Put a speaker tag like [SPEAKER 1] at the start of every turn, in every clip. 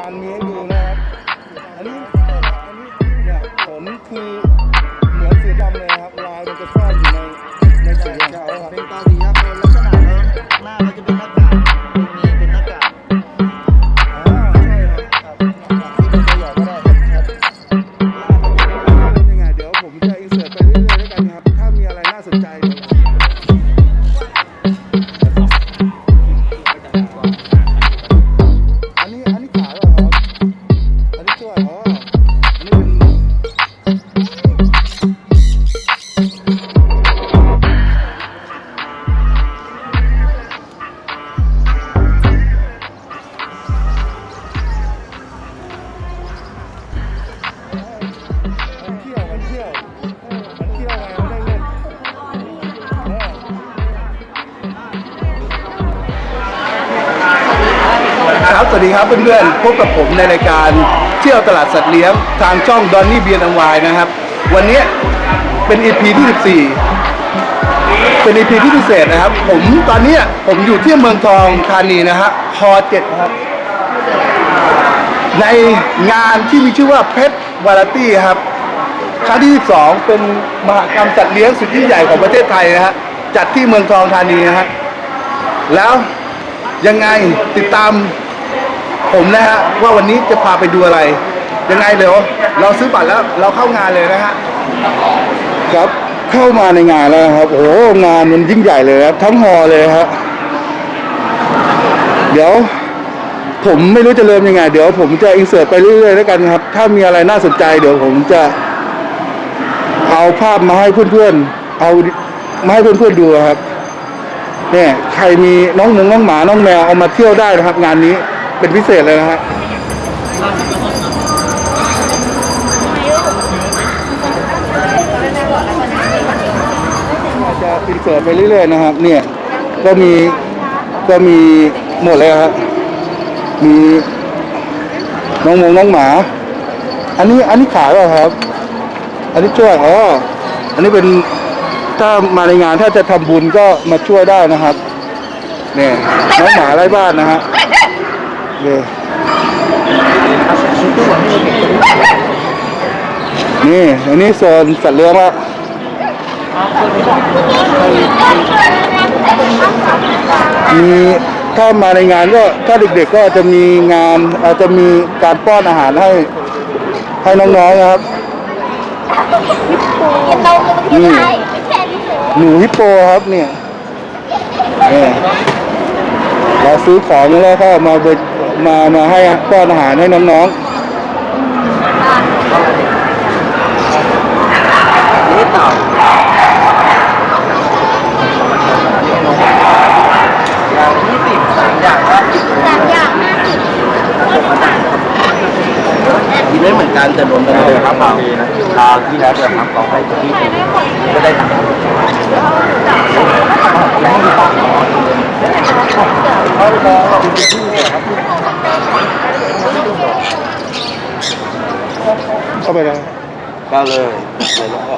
[SPEAKER 1] กานมีให้ดูนะครับ อันนี้อันนี้เนี่ยขนคือ ดีครับเพื่อนๆพบกับผมในรายการเที่ยวตลาดสัตว์เลี้ยงทางช่องดอนนี่เบียร์นวายนะครับ วันนี้เป็น EP ที่ 14 เป็น EP ที่พิเศษนะครับ ผมตอนนี้ผมอยู่ที่เมืองทองธานีนะฮะพอเจ็ดครับ ในงานที่มีชื่อว่าเพชรวาไรตี้ครับครั้งที่ 12 เป็นมหกรรมสัตว์เลี้ยงสุดยิ่งใหญ่ของประเทศไทยนะฮะจัดที่เมืองทองธานีนะฮะแล้วยังไงติดตาม ผมนะฮะว่าวันนี้จะพาไปดูอะไร ยังไงเดี๋ยวเราซื้อบัตรแล้วเราเข้างานเลยนะฮะครับเข้ามาในงานแล้วครับโอ้โหงานมันยิ่งใหญ่เลยครับทั้งฮอเลยครับเดี๋ยว ผมไม่รู้จะเริ่มยังไง เดี๋ยวผมจะอินเสิร์ตไปเรื่อยๆแล้วกันครับ ถ้ามีอะไรน่าสนใจ เดี๋ยวผมจะ เอาภาพมาให้เพื่อนๆเอามาให้เพื่อนๆดูครับเนี่ยใครมีน้องหมูน้องหมาน้องแมวเอามาเที่ยวได้นะครับ งานนี้ เป็นพิเศษเลยนะฮะจะอินเสิร์ตไปเรื่อยๆนะครับ เนี่ย ก็มีก็มีหมดเลยครับมีน้องหมงน้องหมา อันนี้อันนี้ขายเปล่ะครับ อันนี้ช่วยอ๋ออันนี้เป็นถ้ามาในงานถ้าจะทำบุญก็มาช่วยได้นะครับ เนี่ยน้องหมาไร้บ้านนะฮะ เนี่ยนี่ อันนี้โซนสัตว์เลี้ยงละมีถ้ามาในงานก็ถ้าเด็กๆก็จะมีงานอาจจะมีการป้อนอาหารให้ให้น้องๆนะครับ
[SPEAKER 2] เราคือประเทศไทยไม่ใช่ที่
[SPEAKER 1] หนูฮิปโปครับเนี่ยเนี่ยเราซื้อของแล้วก็มาบริ มามาให้ป้อนอาหารให้น้อง
[SPEAKER 3] นี่ต่ออย่างยี่สิบสามอย่างห้าสิบ
[SPEAKER 2] สามอย่างห้าสิบ
[SPEAKER 3] กินไม่เหมือนกันแต่รวมกันเลยครับเราคราวที่แล้วเดือนครับต่อไปที่ก็ได้ตังค์
[SPEAKER 1] ๆเข้าไปเลย
[SPEAKER 3] ก็เลยเลยแล้วก็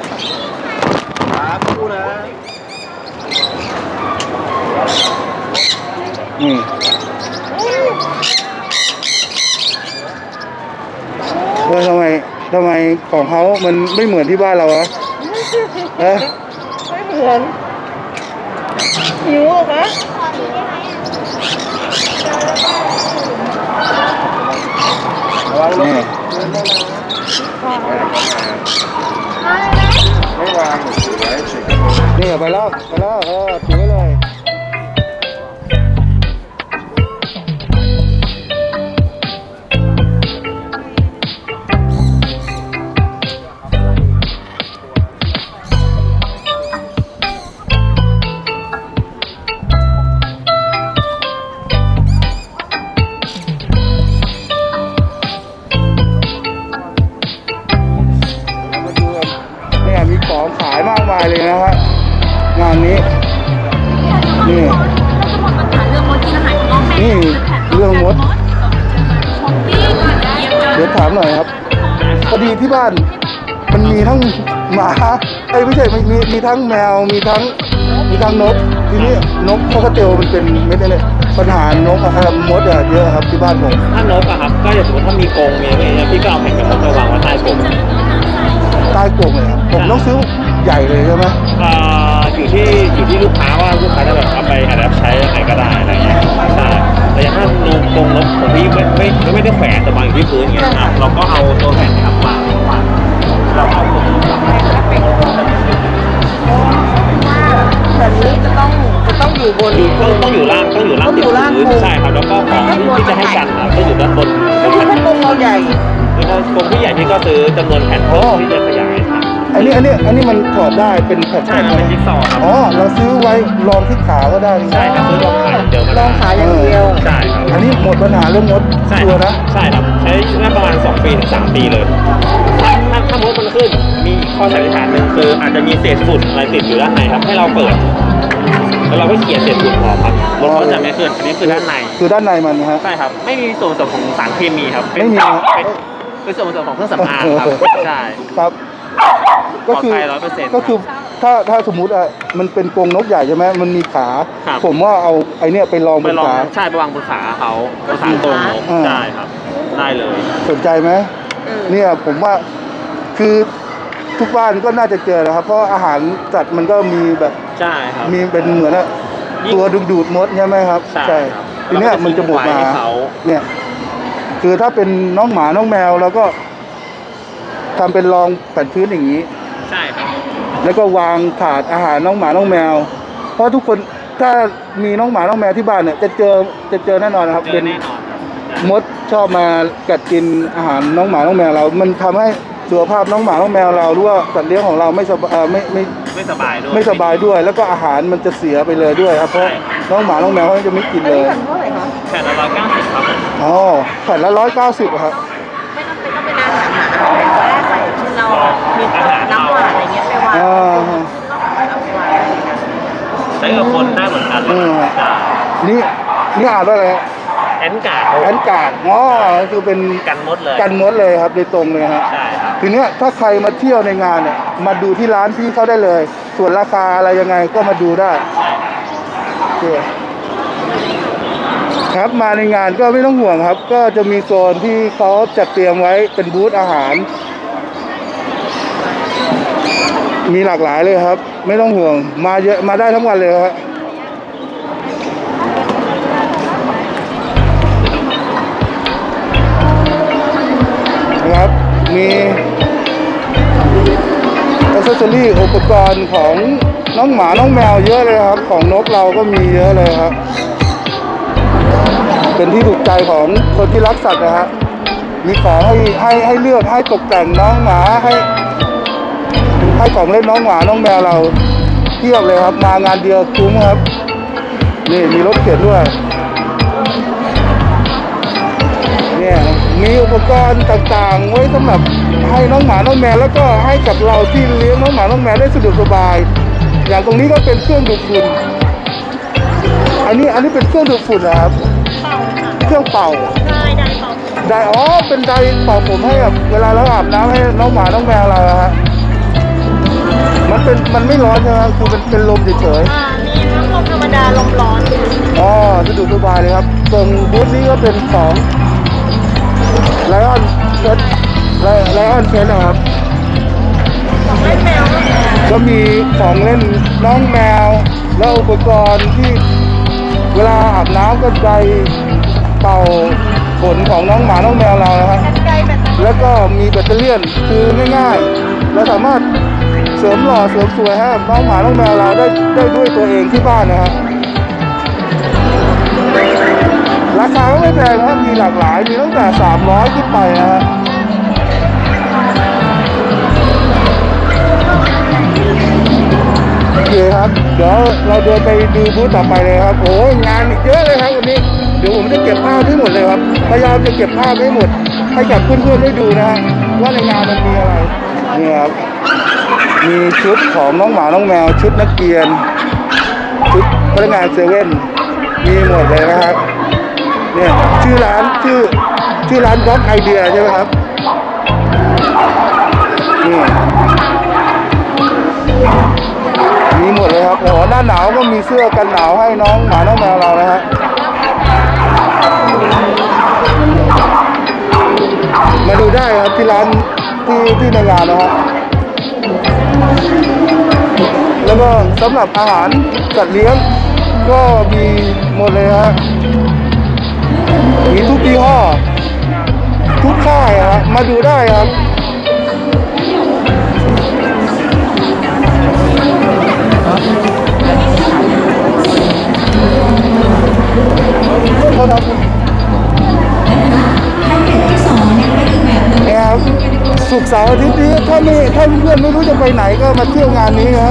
[SPEAKER 3] ครับพูดนะ
[SPEAKER 1] อืมเออทำไมทำไมของเขามันไม่เหมือนที่บ้านเราอะเอ๊ะ
[SPEAKER 4] ไม่เหมือนหิวเหรอคะ
[SPEAKER 1] นี่
[SPEAKER 3] ไม่วางถือไว้เฉย
[SPEAKER 1] นี่ไปแล้วไปแล้วเออถือไว้เลย บ้าน มันมีทั้งหมาไอ้ยไม่ใช่มีมีมีทั้งแมวมีทั้งมีทั้งนก ทีนี้นกพวกกระเตียวมันเป็นไม่ได้เลยปัญหานกอะเอ่อมดอะเยอะครับที่บ้านผม
[SPEAKER 3] ถ้านกอะครับก็อย่างสมมติถ้ามีกรงมีอะไรอย่างเงี้ยพี่ก็เอาแผ่นกระมดมาวางไว้ใต้กรง
[SPEAKER 1] ใต้กรงเลยครับผมต้องซื้อใหญ่เลยใช่ไหม
[SPEAKER 3] อ่าอยู่ที่อยู่ที่ลูกค้าว่าลูกค้าจะแบบเอาไปอัดแอปใช้ยังไงก็ได้อะไรเงี้ยใช่ แต่อย่างถ้านกกรงนกของพี่ไม่ไม่ไม่ได้แขวนแต่วางอยู่ที่พื้นอย่างเงี้ยครับเราก็เอาตัวแผ่นเนะครับวางวางเราเอาตัวนี้วาง
[SPEAKER 4] แบบนี้จะต้องจะต้องอยู่บน
[SPEAKER 3] อยู่ต้องต้องอยู่ล่างต้องอยู่ล่าง
[SPEAKER 4] ติ
[SPEAKER 3] ดพื้นใช่ครับแล้วก็ของที่จะให้กันอะก็อยู่ด้านบนแผ่น
[SPEAKER 4] ถ้ากรงเราใหญ่
[SPEAKER 3] แล้วก็กรงที่ใหญ่ที่ก็ซื้อจำนวนแผ่นเพิ่มที่จะ
[SPEAKER 1] อันนี้อันนี้อันนี้มันถอดได้เป็นแผ่นๆ
[SPEAKER 3] ใช่ครับเป็นจิ๊กซอว์ครับ
[SPEAKER 1] อ๋อเราซื้อไว้รองที่ขาก็ได้
[SPEAKER 3] ใช่ครับซื้อลองขายเดียวมา
[SPEAKER 4] ลองขายอย่างเดียว
[SPEAKER 3] ใช่ครับ
[SPEAKER 1] อันนี้หมดปัญหาเรื่องมด
[SPEAKER 3] ใช่
[SPEAKER 1] ตัว
[SPEAKER 3] ครับ
[SPEAKER 1] นะ
[SPEAKER 3] ใช่ครับใช้ได้ประมาณ 2 ปีถึง3ปีเลยถ้าถ้าถ้ามดมันขึ้นมีอีกข้อสันนิษฐานหนึ่งคืออาจจะมีเศษฝุ่นอะไรติดอยู่ด้านในครับให้เราเปิดแล้วเราก็เขี่ยเศษฝุ่นออกครับมดก็จะไม่ขึ้นอันนี้คือด้านใน
[SPEAKER 1] คือด้านในมันนะฮะ
[SPEAKER 3] ใช่ครับ ไม่มีส่วนผสมของสารเคมีครับเป็น
[SPEAKER 1] ไม่มีครับ
[SPEAKER 3] เป็นเป็นส่วนผสมของเครื่องสำอางครับใช่
[SPEAKER 1] ครับ ก็คือ
[SPEAKER 3] ปลอดภัย100%
[SPEAKER 1] ก็คือถ้าถ้าสมมุติอะมันเป็นกรงนกใหญ่ใช่ไหมมันมีขา
[SPEAKER 3] ครับ
[SPEAKER 1] ผมว่าเอาไอเนี้ยไปลองบ
[SPEAKER 3] ไป
[SPEAKER 1] น
[SPEAKER 3] ลอง
[SPEAKER 1] ขา
[SPEAKER 3] ใช่ไปวางบนขาเขาบนขาตรงนก
[SPEAKER 1] อ่า
[SPEAKER 3] ใช่ครับ ได้เลย
[SPEAKER 1] สนใจไหม
[SPEAKER 4] เออ
[SPEAKER 1] เนี่ยผมว่าคือทุกบ้านก็น่าจะเจอนะครับ เพราะอาหารสัตว์มันก็มีแบบ
[SPEAKER 3] ใช่ครับ
[SPEAKER 1] มีเป็นเหมือนอะ
[SPEAKER 3] ยิ่ง
[SPEAKER 1] ตัวดึงดูดมดใช่ไหมครับ
[SPEAKER 3] ใช่ครับ
[SPEAKER 1] ทีเนี้ยมันจะบุก
[SPEAKER 3] แล้วก็
[SPEAKER 1] มา
[SPEAKER 3] จะทิ้งไว้ให้เขา
[SPEAKER 1] เนี่ย คือถ้าเป็นน้องหมาน้องแมวแล้วก็ทำเป็นรองแผ่นพื้นอย่างนี้
[SPEAKER 3] ใช่ครับ
[SPEAKER 1] แล้วก็วางถาดอาหารน้องหมาน้องแมว เพราะทุกคนถ้ามีน้องหมาน้องแมวที่บ้านเนี่ยจะเจอจะเจอแน่นอนนะครับ
[SPEAKER 3] เจ
[SPEAKER 1] เป็
[SPEAKER 3] อนแน่นอนครับ
[SPEAKER 1] มดชอบมากัดกินอาหารน้องหมาน้องแมวเรา มันทำให้สุขภาพน้องหมาน้องแมวเราหรือว่าสัตว์เลี้ยงของเราไม่สบายเอ่อไม่ไม่
[SPEAKER 3] ไม่สบายด้วย
[SPEAKER 1] ไม่สบายด้วยแล้วก็อาหารมันจะเสียไปเลยด้วยครับเพราะ
[SPEAKER 3] ใช่
[SPEAKER 1] น้องหมาน้องแมวเขาจะไม่กิน
[SPEAKER 4] อัน
[SPEAKER 1] เล
[SPEAKER 4] นี้
[SPEAKER 1] ย
[SPEAKER 4] แผ่นเท่าไหร่คะ
[SPEAKER 3] แผ่นละร้อยเก้าสิบครับผม
[SPEAKER 1] อ๋อแผ่นละร้อยเก้าสิบครับ
[SPEAKER 2] ไม่ต้องเป็นต้องเป็นอาหารหมาแต่ว่าใส่ที่เรา มีน้ำหวานอะไรเงี้ยไปวาง
[SPEAKER 1] อ่า
[SPEAKER 2] เอาไปวาง
[SPEAKER 3] ใช้กับคนได้เหมือนกันเล
[SPEAKER 1] อื
[SPEAKER 3] ย
[SPEAKER 1] ม
[SPEAKER 3] ใช่
[SPEAKER 1] นี่นี่อ่านว่าอะไรฮะ
[SPEAKER 3] แอนการ์ด
[SPEAKER 1] แอนการ์ดอ๋อคือเป็น
[SPEAKER 3] กันมดเลย
[SPEAKER 1] กันมดเลยครับโดยตรงเลยฮะ
[SPEAKER 3] ใช่ครับ
[SPEAKER 1] ทีเนี้ยถ้าใครมาเที่ยวในงานเนี่ยมาดูที่ร้านพี่เขาได้เลย ส่วนราคาอะไรยังไงก็มาดูได้โอเคครับมาในงานก็ไม่ต้องห่วงครับ ก็จะมีโซนที่เขาจัดเตรียมไว้เป็นบูธอาหาร มีหลากหลายเลยครับ ไม่ต้องห่วง มาเยอะมาได้ทั้งวันเลยครับนะครับ มีอ c เซสซอรี่อุปกรณ์ของน้องหมา น้องแมวเยอะเลยครับ ของนกเราก็มีเยอะเลยครับ เป็นที่ถูกใจของคนที่รักสัตว์นะฮะมีของให้ให้ให้เลือกให้ตกแต่งน้องหมาให้ ให้ของเล่นน้องหมาน้องแมวเราเทียบเลยครับ มางานเดียวคุ้มครับ นี่มีรถเข็นด้วย เนี่ยมีอุปกรณ์ต่างๆ ไว้สำหรับให้น้องหมาน้องแมวแล้วก็ให้กับเราที่เลี้ยงน้องหมาน้องแมวได้สะดวกสบาย อย่างตรงนี้ก็เป็นเครื่องดูดฝุ่นอันนี้อันนี้เป็นเครื่องดูดฝุ่นนะครับเครื่องเป่า
[SPEAKER 2] ได้ได้เปล่า
[SPEAKER 1] ไดอ๋อเป็นไดเป่าผมให้แบบเวลาเราอาบน้ำให้น้องหมาน้องแมวเราอะฮะมัน เป็นมันไม่ร้อนใช่ไหมคือเป็นเป็นลมเฉย
[SPEAKER 2] อ่ามีน้ำลมธรรมดาลมร้อน
[SPEAKER 1] ๆอ๋อสะดวกสบายเลยครับตรงบูธนี้ก็เป็นของไลออนเพชไลออนเพชนะครับ
[SPEAKER 2] ของเล่นแมวก็มี
[SPEAKER 1] ก็มีของเล่นน้องแมว และอุปกรณ์ที่เวลาอาบน้ำก็ไดเป่าขนของน้องหมาน้องแมวเรานะครับ
[SPEAKER 2] กันไกลแบบนั้น
[SPEAKER 1] แล้วก็มีแบตเตอรี่ยนคือง่ายๆเราสามารถเสริมหล่อเสริมสวยให้น้องหมาน้องแมวเราได้ได้ด้วยตัวเองที่บ้านนะฮะราคาก็ไม่แพงนะครับมีหลากหลายมีตั้งแต่ 300 ขึ้นไปนะฮะโอเคครับ เดี๋ยวเราเดินไปดูบูธต่อไปเลยครับโอ้ยงานอีกเยอะเลยครับวันนี้เดี๋ยวผมจะเก็บภาพให้หมดเลยครับพยายามจะเก็บภาพให้หมด ให้กับเพื่อนๆได้ดูนะฮะว่าในงานมันมีอะไรนี่ครับ มีชุดของน้องหมา น้องแมว ชุดนักเรียน ชุดพนักงานเซเว่น มีหมดเลยนะครับ เนี่ยชื่อร้านชื่อชื่อร้านด็อกไอเดียใช่ไหมครับ นี่ มีหมดเลยครับโอ้โหหน้าหนาวก็มีเสื้อกันหนาวให้น้องหมา น้องแมวเรานะฮะมาดูได้ครับที่ร้านที่ที่ในงานนะฮะ แล้วก็สำหรับอาหารจัดเลี้ยง ก็มีหมดเลยฮะมีทุกยี่ห้อ ทุกค่ายอะฮะมาดูได้ครับเขาทำ ครับสุกร์เสาร์อาทิตย์นี้ถ้าไม่ถ้าเพื่อนไม่รู้จะไปไหนก็มาเที่ยวงานนี้นะ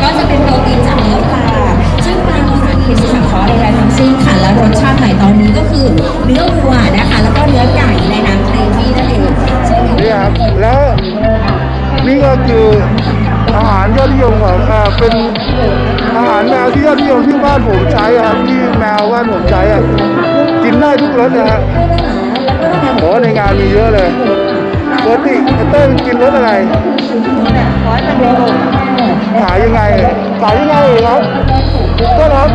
[SPEAKER 5] ก็จะเป็นโปรตีนจากเนื้อปลาซึ่งปลามีสารพิษสังเคราะห์ใดๆทั้งสิ้นค่ะและรสชาติใหม่ตอนนี้ก็คือเนื้อวัวนะคะแล้วก็เนื้อไก่ในน้ำเกรวี่นั่นเองซึ่ง
[SPEAKER 1] นี่ครับแล้วนี่ก็คืออาหารยอดนิยมของอ่าเป็นอา หารแมวที่ยอดนิยมที่บ้านผมใช้ครับที่แมวบ้านผมใช้อะกินได้ทุกรสนะฮะโอ้ในงานมีเยอะเลยปกติเต้ยมันกินรสอะไรขายยังไงขายยังไงครับก็ครับ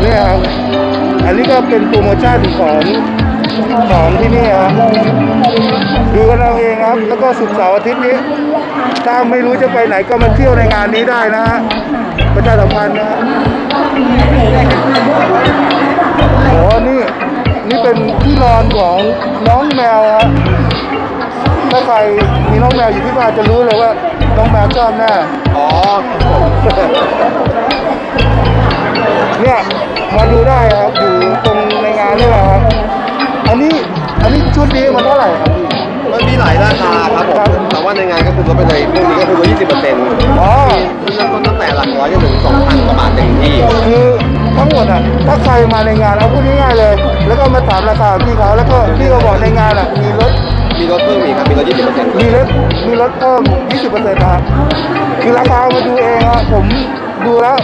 [SPEAKER 1] เนี่ครับอันนี้ก็เป็นโปรโมชั่นของ ของที่นี่ครับดูกันเอาเองครับ แล้วก็สุกร์เสาร์อาทิตย์นี้ถ้าไม่รู้จะไปไหนก็มาเที่ยวในงานนี้ได้นะฮะประชาสัมพันธ์นะฮะโอ้นี่นี่เป็นที่นอนของน้องแมวฮะถ้าใครมีน้องแมวอยู่ที่บ้านจะรู้เลยว่าน้องแมวชอบแน่
[SPEAKER 3] อ๋อ
[SPEAKER 1] เนี่ยมาดูได้ครับอยู่ตรงในงานนี่แหละครับ อันนี้อันนี้ชุดนี้มันเท่าไหร่ครับพี่
[SPEAKER 6] มันมีหลายราคาครับผม
[SPEAKER 1] ครับ
[SPEAKER 6] แต่ว่าในงานก็คือลดไปเลยพวกนี้ก็คือลด20เปอร์เซ็นต์
[SPEAKER 1] อ๋อ
[SPEAKER 6] เริ่มต้นตั้งแต่หลักร้อยจนถึง2,000กว่าบาทเต็มที่
[SPEAKER 1] คือทั้งหมดอะถ้าใครมาในงานเอาพูดง่ายๆเลย แล้วก็มาถามราคาพี่เขาแล้วก็พี่ก็บอกในงานอะมีรถ
[SPEAKER 6] มีลดเพิ่มอีกครับ มีลด20เปอร์เซ็นต์
[SPEAKER 1] มีรถมีรถเพิ่ม20%นะครับ คือราคามาดูเองครับผมดูแล้ว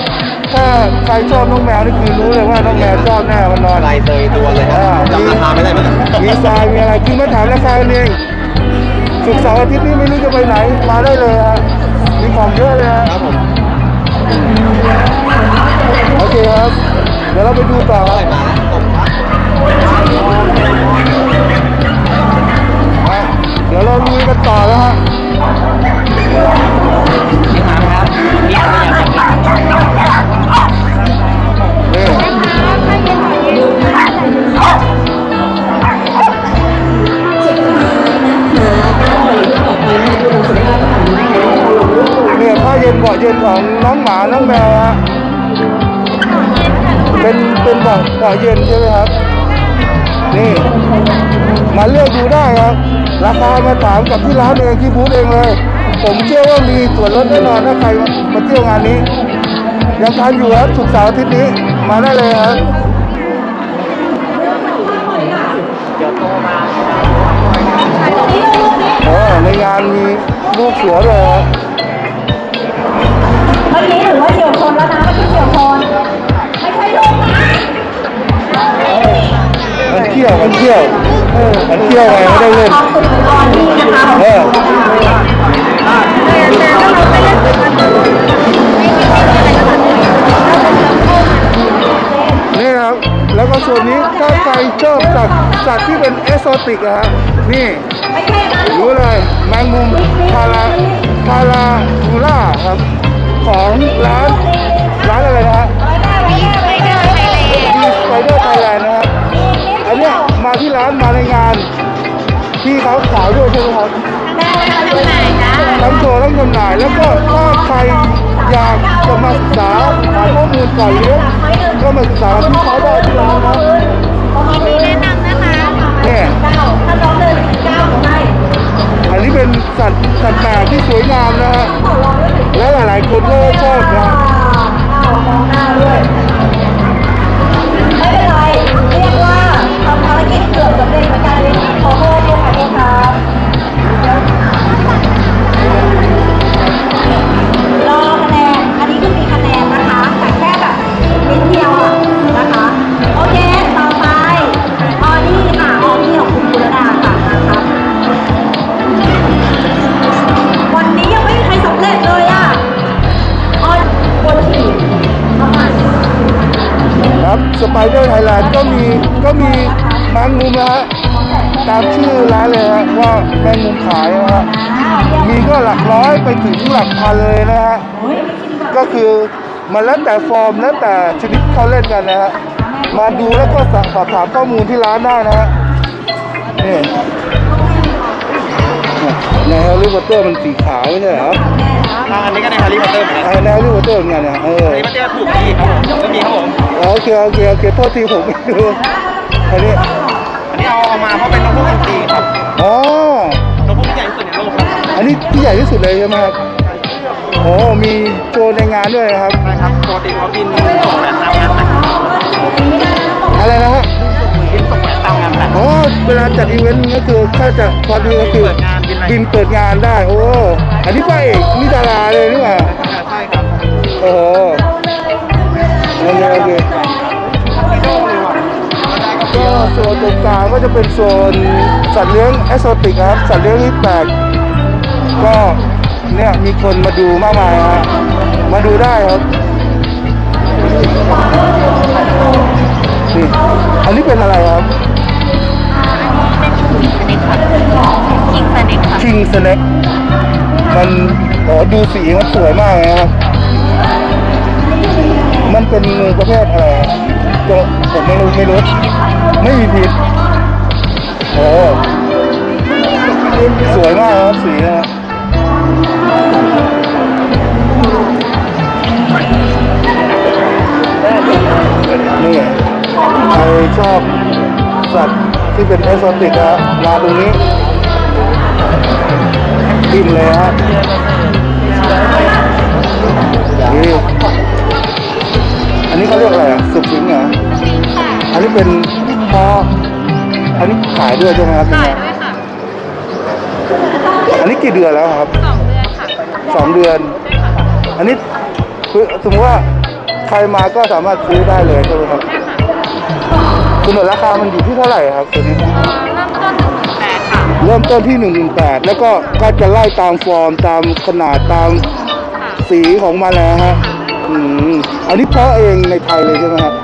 [SPEAKER 1] ถ้าใครชอบน้องแมวนี่คือรู้เลยว่าน้องแมวชอบแน่มันนอน
[SPEAKER 6] ลายเตยตัวเลยครับ
[SPEAKER 1] อ่า
[SPEAKER 6] จำราคาไม่ได้เหมือนกัน
[SPEAKER 1] มีทรายมีอะไรคือมาถามราคาเองสุกร์เสาร์อาทิตย์นี้ไม่รู้จะไปไหน มาได้เลยฮะมีของเยอะเลยฮะ
[SPEAKER 6] ครับผม
[SPEAKER 1] โอเคครับ เดี๋ยวเราไปดูต่อครับ ดี๋ยวเราลุยกันต่อแล้วฮะนี่เนี่ยผ้าเย็นเบาะเย็นของน้องหมาน้องแมวฮะเป็นเป็นเบาะเบาะเย็นใช่ไหมครับนี่มาเลือกดูได้ครับ ราคามาถามกับที่ร้านเองที่บูธเองเลย ผมเชื่อว่ามีส่วนลดแน่นอนถ้าใครมาเที่ยวงานนี้ ยังทันอยู่ครับสุกร์เสาร์อาทิตนี้มาได้เลยครับโอ้ในงานมีลูกเสือเลยครับ
[SPEAKER 5] เมื่อกี้ถือว่าเฉียวชนแล้วนะเมื่อกี้เฉียวชน มัน
[SPEAKER 1] เที่ยวมันเที่ยวเออมันเที่ยวไงไม่ได้เล่น
[SPEAKER 5] คุณออนนี่นะคะ
[SPEAKER 1] เออ นี่ครับ แล้วก็ส่วนนี้ถ้าใครชอบสัตว์สัตว์ที่เป็นเอสโซติกอะฮะนี่รู้เลยแมงมุมพาราพาราทูล่าครับ ของร้านร้านอะไรนะ เนี้ยมาที่ร้านมาในงานพี่เขาขายด้วยใช่ไหมครับทั้งตัวทั้งจำหน่ายแล้วก็ถ้าใครอยากจะมาศึกษาหาข้อมูลก่อนเลี้ยงก็มาศึกษาที่เขาได้ที่ร้านครับ
[SPEAKER 2] แนะนำนะคะ
[SPEAKER 1] เนี่ย
[SPEAKER 5] เก้าถ้าน้องเดินเก้าให้
[SPEAKER 1] อันนี้เป็นสัตว์สัตว์แปลกที่สวยงามนะฮะและหลายๆคนก็ชอบนะ
[SPEAKER 5] เอามองหน้าด้วยไม่เป็นไรเรียกว่าทำภารา
[SPEAKER 1] ยนะฮะมีก็หลักร้อยไปถึงหลักพันเลยนะฮะก็คือมันแล้วแต่ฟอร์มแล้วแต่ชนิดเขาเล่นกันนะฮะมาดูแล้วก็สอบถามข้อมูลที่ร้านได้นะฮะนี่ในแฮร์รี่พอตเตอร์มันสีขาวไม่ใช่เหรอ
[SPEAKER 6] อันนี้ก็ในฮาร์รี่พอตเตอร์เหมือนกัน
[SPEAKER 1] ไอ้แนวที่วอเตอร์เหมือนกันเนี่ยเออ
[SPEAKER 6] ฮาร์รี่พอตเตอร์ถูกดีครับผมก็มีครับผม
[SPEAKER 1] โอเคโอเคโอเคโทษทีผมไม่รู้อันนี้
[SPEAKER 6] อันนี้เอาเอามาเพราะเป็นนกพวกอินทรีครับ
[SPEAKER 1] อัน
[SPEAKER 6] นี้
[SPEAKER 1] ที่ใหญ่ที่สุดเลยใช่ไหมครับโอ้มีโชว์ในงานด้วยนะครับ
[SPEAKER 6] ใช่ครับปกติเขาบินส่งแหวนตามงานแต่ง
[SPEAKER 1] อะไรนะฮะ
[SPEAKER 6] บินส่งแหวนตามงานแต่ง
[SPEAKER 1] อ๋อเวลาจัดอีเวนต์ก็คือถ้าจะพอดีก็คือ
[SPEAKER 6] เปิดงานบินอะไร
[SPEAKER 1] บินเปิดงานได้ โอ้อันนี้พระเอกนี่ดาราเลยนี่หว่า
[SPEAKER 6] ใช่ครับ
[SPEAKER 1] โอ้โหโอเคโอเค
[SPEAKER 6] ที่โลกเลยว่ะ
[SPEAKER 1] ก็โซนตรงกลางก็จะเป็นโซนสัตว์เลี้ยงแอสโซติกครับ สัตว์เลี้ยงที่แปลก ก็เนี่ยมีคนมาดูมากมายฮะมาดูได้ครับนี่อันนี้เป็นอะไรครับ
[SPEAKER 2] คิงสเน็กค่ะ
[SPEAKER 1] คิงสเน็กมันโอ้ดูสีมันสวยมากเลยนะครับ มันเป็นงูประเภทอะไรครับตัวผมไม่รู้ไม่รู้ไม่มีพิษโอ้สวยมากครับสีนะ นี่ใครชอบสัตว์ที่เป็นเอสโซติกนะมาตรงนี้กินเลยฮะนี่อันนี้เขาเรียกอะไรอะสุกสิงเหรออันนี้เป็นพออันนี้ขายด้วยใช่ไหมครับ
[SPEAKER 2] ขายด้วยค่ะ
[SPEAKER 1] อันนี้กี่เดือนแล้วครับ
[SPEAKER 2] สองเดือนค่ะ
[SPEAKER 1] สองเดือน อันนี้คือสมมติว่าใครมาก็สามารถซื้อได้เลยใช่ไหมครับคุณหนราคามันอยู่ที่เท่าไหร่ครับตัวนี้
[SPEAKER 2] เริ่มต้นหนึ่งหมื่นแปดค่ะ
[SPEAKER 1] เริ่มต้นที่หนึ่งหมื่นแปดแล้วก็ก็จะไล่ตามฟอร์มตามขนาดตาม
[SPEAKER 2] ค่ะ
[SPEAKER 1] สีของมันนะฮะอืมอันนี้เพาะเองในไทยเลยใช่ไหมครับ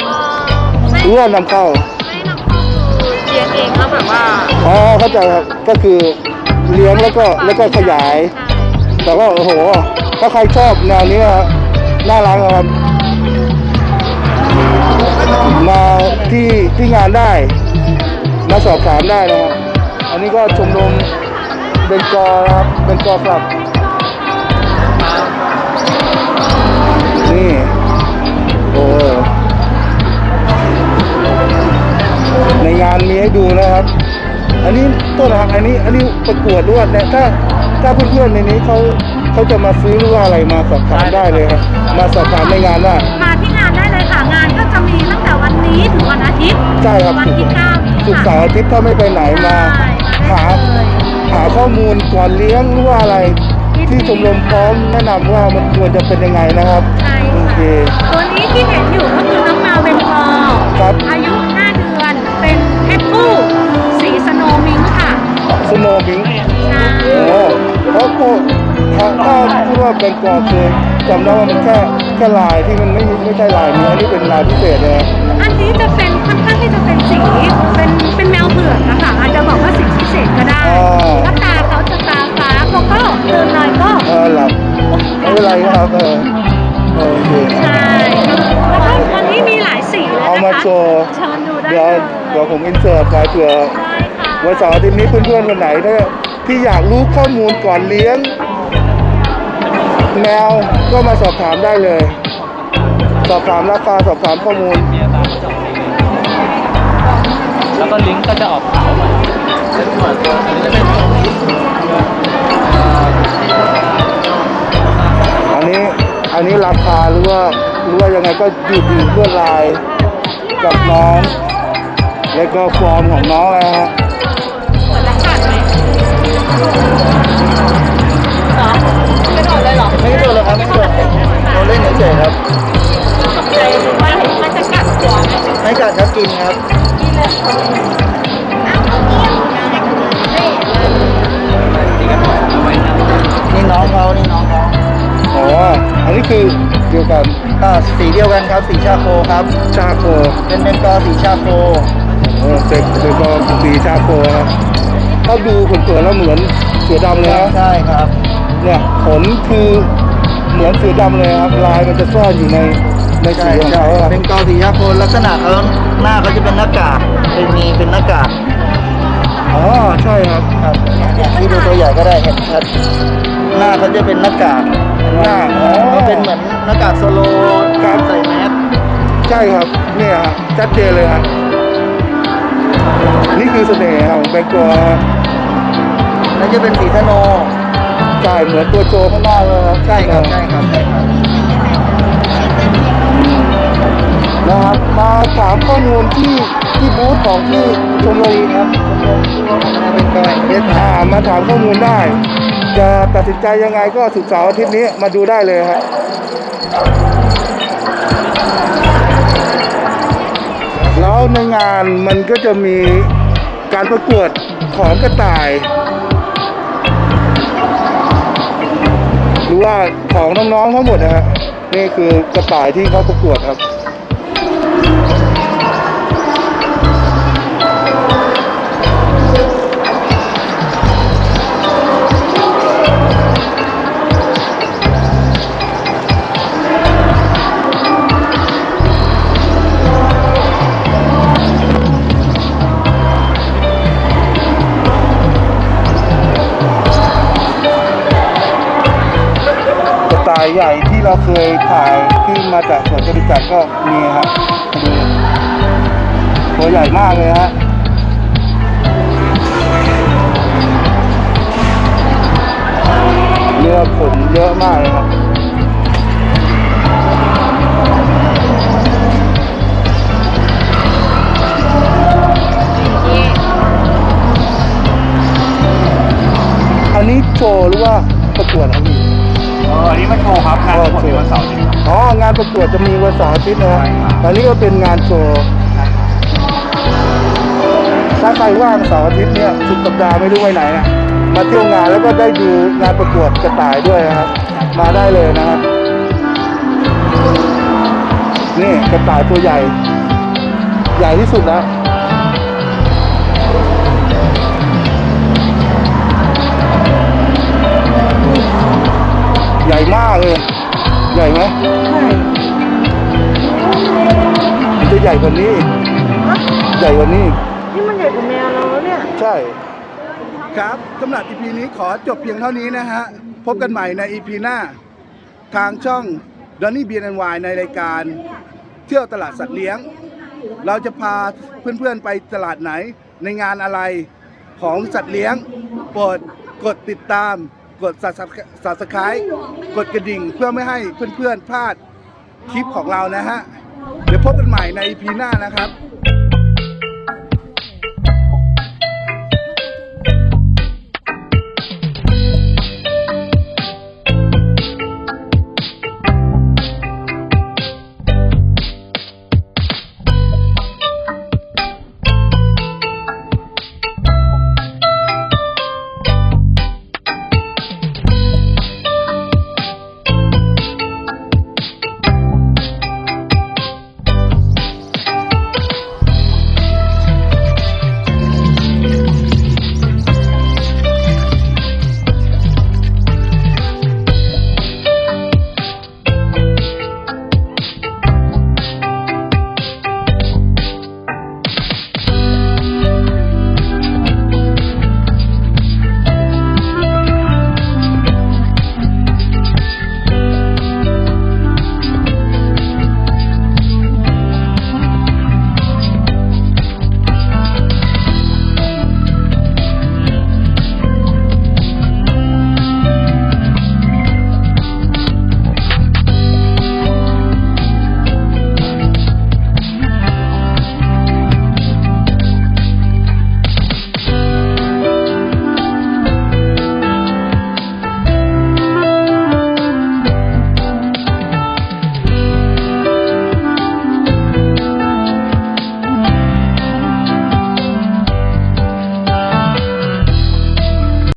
[SPEAKER 1] หรือว่านำเข้า
[SPEAKER 2] ไม่นำเข้าคือเลี้ยงเองแล้วแบบว่า
[SPEAKER 1] อ๋อเข้าใจครับก็คือเลี้ยงแล้วก็แล้วก็ขยาย แต่ว่าโอ้โหถ้าใครชอบแนวนี้นะครับน่ารักครับมาที่ที่งานได้ มาสอบถามได้นะครับอันนี้ก็ชมรมเบนกอครับเบนกอครับนี่โอ้ในงานมีให้ดูนะครับ อันนี้ต้นนะครับอันนี้อันนี้ประกวดด้วยนี่ถ้า ถ้าเพื่อนๆในนี้เขาเขาจะมาซื้อหรือว่าอะไรมาสอบถามได้เลยครับมาสอบถามในงานได้
[SPEAKER 2] มาที่งานได้เลยค่ะ งานก็จะมีตั้งแต่วันนี้ถึงวันอาทิตย์
[SPEAKER 1] ใช่ครับ
[SPEAKER 2] วันที่เก้านี้
[SPEAKER 1] สุกร์เสา
[SPEAKER 2] ค่ะ
[SPEAKER 1] ร์อาทิตย์ถ้าไม่ไปไหนมา
[SPEAKER 2] ใช่
[SPEAKER 1] หา
[SPEAKER 2] มาได้เลย
[SPEAKER 1] หาข้อมูลก่อนเลี้ยงหรือว่าอะไร ที่ชมรมพร้อมแนะนำว่ามันควรจะเป็นยังไงนะครับ
[SPEAKER 2] ใช่
[SPEAKER 1] โอเค
[SPEAKER 2] ค่ะตัวนี้ที่เห็นอยู่ก็คือน้องมาเบนคอ
[SPEAKER 1] ครับ
[SPEAKER 2] อายุ 5 เดือนเป็นเพศผู้สีสโนว์มิงค์ค่ะ
[SPEAKER 1] สโนว์บิง
[SPEAKER 2] ใช่
[SPEAKER 1] โอ้ เพราะพวกถ้าถ้าพูดว่าเป็นกอเคยจำได้ว่ามันแค่แค่ลายที่มันไม่ไม่ใช่ลายนี้อันนี้เป็นลายพิเศษเลยนะ
[SPEAKER 2] อันนี้จะเป็นค่อนข้างที่จะเป็นสีเป็นเป็นแมวเผือกอะค่ะอาจจะบอกว่าสีพิเศษก็ได้
[SPEAKER 1] อ๋อ
[SPEAKER 2] แล้วตาเขาจะตาฟ้าเขาก็เดินลอยก็
[SPEAKER 1] เออหลับไม่เป็นไรครับเออโอเค
[SPEAKER 2] ใช่แล้วก็วันนี้มีหลายสีเลยนะคะ
[SPEAKER 1] เอามาโชว์
[SPEAKER 2] เชิญดูได้
[SPEAKER 1] เดี๋ยว
[SPEAKER 2] เลย
[SPEAKER 1] เดี๋ยวผมอินเสิร์ตไว้เผื่อ
[SPEAKER 2] ได้ค่ะ
[SPEAKER 1] วันเสาร์อาทิตย์นี้เพื่อนๆคนไหนถ้า ที่อยากรู้ข้อมูลก่อนเลี้ยง แมวก็มาสอบถามได้เลย สอบถามราคาสอบถามข้อมูล
[SPEAKER 3] แล้วก็ลิงก์ก็จะออกขาวมา
[SPEAKER 1] อันนี้อันนี้ราคาหรือว่าหรือว่ายังไงก็อยู่ที่ลวดลายกับน้อง แล้วก็ฟอร์มของน้องนะฮะ
[SPEAKER 2] เหรอไม่โดดเลยเหรอ
[SPEAKER 1] ไม่โดนเลยครับไม่โดนเราเล่นเฉยๆครับ
[SPEAKER 2] ตกใจมันมันจะกัดหัวไหม
[SPEAKER 1] ไม่กัดครับกินครับ
[SPEAKER 2] กินเลยอ้าวเมื่อกี้นี่
[SPEAKER 1] นี่น้องเขานี่น้องเขาอ๋ออันนี้คือเดียวกันอ่าสีเดียวกันครับสีชาโคครับ ชาโคเป็นเมนกอสีชาโคโอ้เป็นเป็นกองสีชาโคครับ ถ้าดูเผินๆแล้วเหมือนเสือดำเลยนะ
[SPEAKER 6] ใช่ครับ
[SPEAKER 1] เนี่ยขนคือเหมือนเสือดำเลยครับลายมันจะซ่อนอยู่ในในสีของเขาอะ
[SPEAKER 6] เป็นกอสียาโคนลักษณะเขาหน้าเขาจะเป็นหน้ากากเป็นมีเป็นหน้ากาก
[SPEAKER 1] อ๋อใช่ครับ
[SPEAKER 6] ครับที่ดูตัวใหญ่ก็ได้เห็นชัดหน้าเขาจะเป็นหน้ากาก
[SPEAKER 1] หน้าอ๋อ
[SPEAKER 6] ก็เป็นเหมือนหน้ากากโซโล
[SPEAKER 1] ครับ
[SPEAKER 6] ใส่แมส
[SPEAKER 1] ใช่ครับเนี่ยฮะชัดเจนเลยครับนี่คือเสน่ห์ของแบงกอร์ครับ
[SPEAKER 6] แล้วจะเป็นสีธโน
[SPEAKER 1] ใช่เหมือนตัวโจข้างหน้าเลยครับ
[SPEAKER 6] ใช่ครับใช่ครับใช่ครับ
[SPEAKER 1] นะครับมาถามข้อมูลที่ที่บูธของที่ชมรมครับ
[SPEAKER 6] เป็นกอแห่งเพชร
[SPEAKER 1] อ่ามาถามข้อมูลได้ จะตัดสินใจยังไงก็สุกร์เสาร์อาทิตย์นี้มาดูได้เลยครับแล้วในงานมันก็จะมีการประกวดของกระต่าย รือว่าของน้องๆทั้งหมดนะฮะนี่คือกระต่ายที่เขาประกวดครับายใหญ่ที่เราเคยถ่ายที่มาจากสวนจตุจักรก็มีครับดูตัวใหญ่มากเลยฮะเนื้อผมเยอะมากเลยครับอันนี้โชว์หรือว่าประกวดครับพี่
[SPEAKER 3] อออันนี้มาโชว์ครับงานทั้งหมดมีวันเสาร์นี้ครับ
[SPEAKER 1] อ๋องานประกวดจะมีวันเสาร์อาทิตย์นะฮะ
[SPEAKER 3] ใช่ครับ
[SPEAKER 1] อันนี้ก็เป็นงานโชว์ถ้าใครว่างเสาร์อาทิตย์เนี่ยสุดสัปดาห์ไม่รู้ไปไหนอะมาเที่ยวงานแล้วก็ได้ดูงานประกวดกระต่ายด้วยนะครับ มาได้เลยนะครับ นี่กระต่ายตัวใหญ่ ใหญ่ที่สุดแล้ว ใหญ่มากเลย ใหญ่ไหมมันจะใหญ่กว่านี้อีกใหญ่กว่านี้อีก
[SPEAKER 2] นี่มันใหญ่กว่าแมวเราแล้วเนี่ย
[SPEAKER 1] ใช่ ครับสำหรับ EP นี้ขอจบเพียงเท่านี้นะฮะ พบกันใหม่ใน EP หน้า ทางช่อง d o n n y b n y ในรายการ เที่ยวตลาดสัตว์เลี้ยง เราจะพาเพื่อนๆไปตลาดไหนในงานอะไรของสัตว์เลี้ยง โปรดกดติดตาม กด subscribe กดกระดิ่งเพื่อไม่ให้เพื่อนๆพลาดคลิปของเรานะฮะ เดี๋ยวพบกันใหม่ใน EP หน้านะครับ